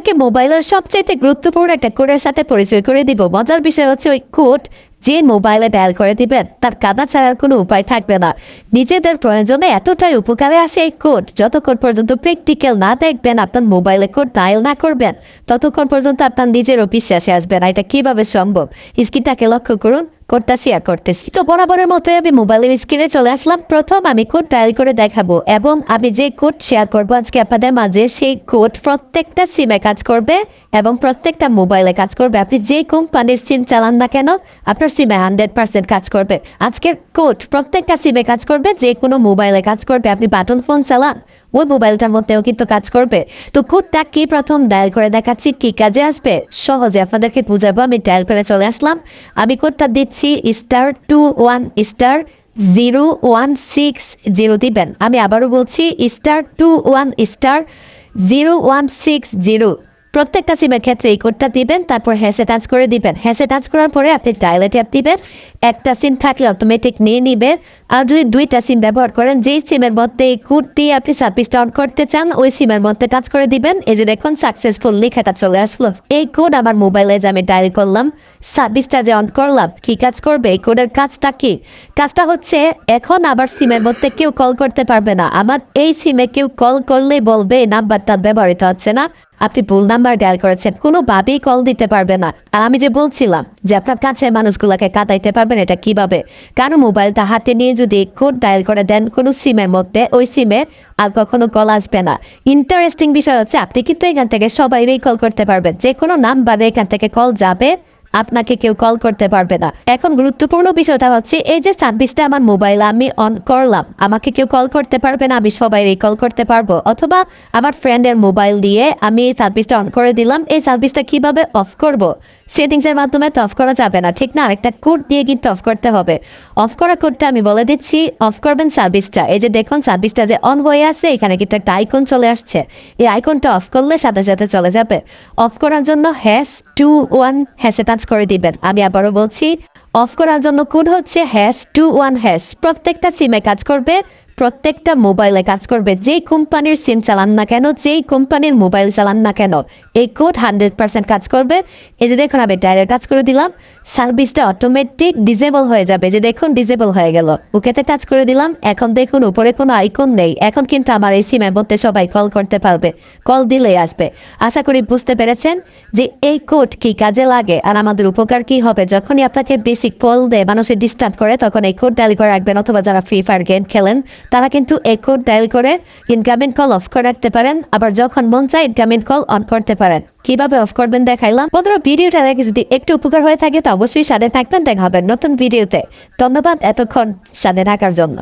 আপনাকে মোবাইলের সবচাইতে গুরুত্বপূর্ণ একটা কোডের সাথে পরিচয় করে দিব। মজার বিষয় হচ্ছে ওই কোড যে মোবাইলে ডায়াল করে দিবেন, তার কাদা ছাড়ার কোনো উপায় থাকবে না। নিজেদের প্রয়োজনে এতটাই উপকারে আসে এই কোড, যতক্ষণ পর্যন্ত প্র্যাকটিক্যাল না দেখবেন, আপনার মোবাইলে কোড ডায়াল না করবেন, ততক্ষণ পর্যন্ত আপনার নিজেরও বিশ্বাসে আসবে না। এটা কীভাবে সম্ভব? স্ক্রিনটাকে লক্ষ্য করুন। কোডটা শেয়ার করতেছি। তো বরাবরের মতোই আমি মোবাইলের স্ক্রিনে চলে আসলাম। প্রথম আমি কোড ডায়াল করে দেখাবো এবং আমি যে কোড শেয়ার করব আজকে আপনাদের মাঝে, সেই কোড প্রত্যেকটা সিমে কাজ করবে এবং প্রত্যেকটা মোবাইলে কাজ করবে। আপনি যে কোম্পানির সিম চালান না কেন, আপনার সিমে হান্ড্রেড পার্সেন্ট কাজ করবে। আজকের কোড প্রত্যেকটা সিমে কাজ করবে, যে কোনো মোবাইলে কাজ করবে। আপনি বাটন ফোন চালান, ওই মোবাইলটার মধ্যেও কিন্তু কাজ করবে। তো কোডটা কি প্রথম ডায়াল করে দেখাচ্ছি, কি কাজে আসবে? সহজে আপনাদেরকে বুঝাবো। আমি ডায়াল করে চলে আসলাম। আমি কোডটা দিচ্ছি star two one star zero one six zero দিবেন। আমি আবারও বলছি star two one star zero one six zero প্রত্যেকটা সিমের ক্ষেত্রে এই কোডটা দিবেন, তারপর হ্যাসে টাচ করে দিবেন। হ্যাসে টাচ করার পরে আপনি ডায়ালে ট্যাপ দিবেন। একটা সিম থাকলে অটোমেটিক নিয়ে নিবে আর যদি দুইটা সিম ব্যবহার করেন, যেই সিমের মধ্যে এই কোড দিয়ে আপনি সার্ভিসটা অন করতে চান, ওই সিমের মধ্যে টাচ করে দিবেন। এই যে দেখুন সাকসেসফুল লেখাটা চলে আসলো। এই কোড আমার মোবাইলে যে আমি ডায়াল করলাম সার্ভিসটা যে অন করলাম, কি কাজ করবে? এই কোডের কাজটা কি? কাজটা হচ্ছে, এখন আবার সিমের মধ্যে কেউ কল করতে পারবে না। আমার এই সিমে কেউ কল করলেই বলবে নাম্বারটা ব্যবহৃত হচ্ছে না। আপনি ভুল নাম্বার ডায়াল করেছেন, কোনোভাবেই কল দিতে পারবে না। আর আমি যে বলছিলাম যে আপনার কাছে মানুষগুলোকে কাটাইতে পারবেন, এটা কীভাবে? কারণ মোবাইলটা হাতে নিয়ে যদি কোড ডায়াল করে দেন, কোনো সিমের মধ্যে, ওই সিমে আর কখনো কল আসবে না। ইন্টারেস্টিং বিষয় হচ্ছে, আপনি কিন্তু এখান থেকে সবাইরেই কল করতে পারবেন। যে কোনো নাম্বারে এখান থেকে কল যাবে আপনাকে কেউ কল করতে পারবে না। এখন গুরুত্বপূর্ণ বিষয়টা হচ্ছে, এই যে সার্ভিসটা আমার মোবাইল আমি অন করলাম, আমাকে কেউ কল করতে পারবে না, আমি সবাই কল করতে পারব। অথবা আমার ফ্রেন্ডের মোবাইল দিয়ে আমি এই সার্ভিসটা অন করে দিলাম, এই সার্ভিসটা কীভাবে অফ করব? সেটিংসের মাধ্যমে তো অফ করা যাবে না, ঠিক না? আরেকটা কোড দিয়ে কিন্তু অফ করতে হবে। অফ করা কোডটা আমি বলে দিচ্ছি অফ করবেন সার্ভিসটা এই যে দেখুন সার্ভিসটা যে অন হয়ে আছে, এখানে কিন্তু একটা আইকন চলে আসছে। এই আইকনটা অফ করলে সাথে সাথে চলে যাবে। অফ করার জন্য হ্যাশ টু ওয়ান হ্যাশে টাচ করে দিবেন। আমি আবারও বলছি অফ করার জন্য কোড হচ্ছে হ্যাশ টু ওয়ান হ্যাশ প্রত্যেকটা সিমে কাজ করবে প্রত্যেকটা মোবাইলে কাজ করবে যেই কোম্পানির সিম চালান না কেন, যেই কোম্পানির মোবাইল চালান না কেন, এই কোড হান্ড্রেড পার্সেন্ট কাজ করবে। এই যে দেখুন, আমি ডাইরেক্ট কাজ করে দিলাম সার্ভিসটা অটোমেটিক ডিজেবল হয়ে যাবে। যে দেখুন ডিজেবল হয়ে গেল। ওকেতে কাজ করে দিলাম, এখন দেখুন, উপরে কোনো আইকন নেই। এখন কিন্তু আমার এই সিমের মধ্যে সবাই কল করতে পারবে। কল দিলেই আসবে। আশা করি বুঝতে পেরেছেন যে এই কোড কি কাজে লাগে আর আমাদের উপকার কি হবে। যখনই আপনাকে বেসিক কল দেয় মানুষের ডিস্টার্ব করে, তখন এই কোড ডায়াল করে রাখবেন। অথবা যারা ফ্রি ফায়ার গেম খেলেন তারা কিন্তু এই কোড ডায়াল করে ইনকামিং কল অফ করে রাখতে পারেন, আবার যখন মন চায় ইনকামিং কল অন করতে পারেন। কীভাবে অফ করবেন দেখাইলাম? বন্ধুরা, ভিডিওটা দেখে যদি একটু উপকার হয়ে থাকে, তো অবশ্যই সাথে থাকবেন। দেখা হবে নতুন ভিডিওতে। ধন্যবাদ এতক্ষণ সাথে থাকার জন্য।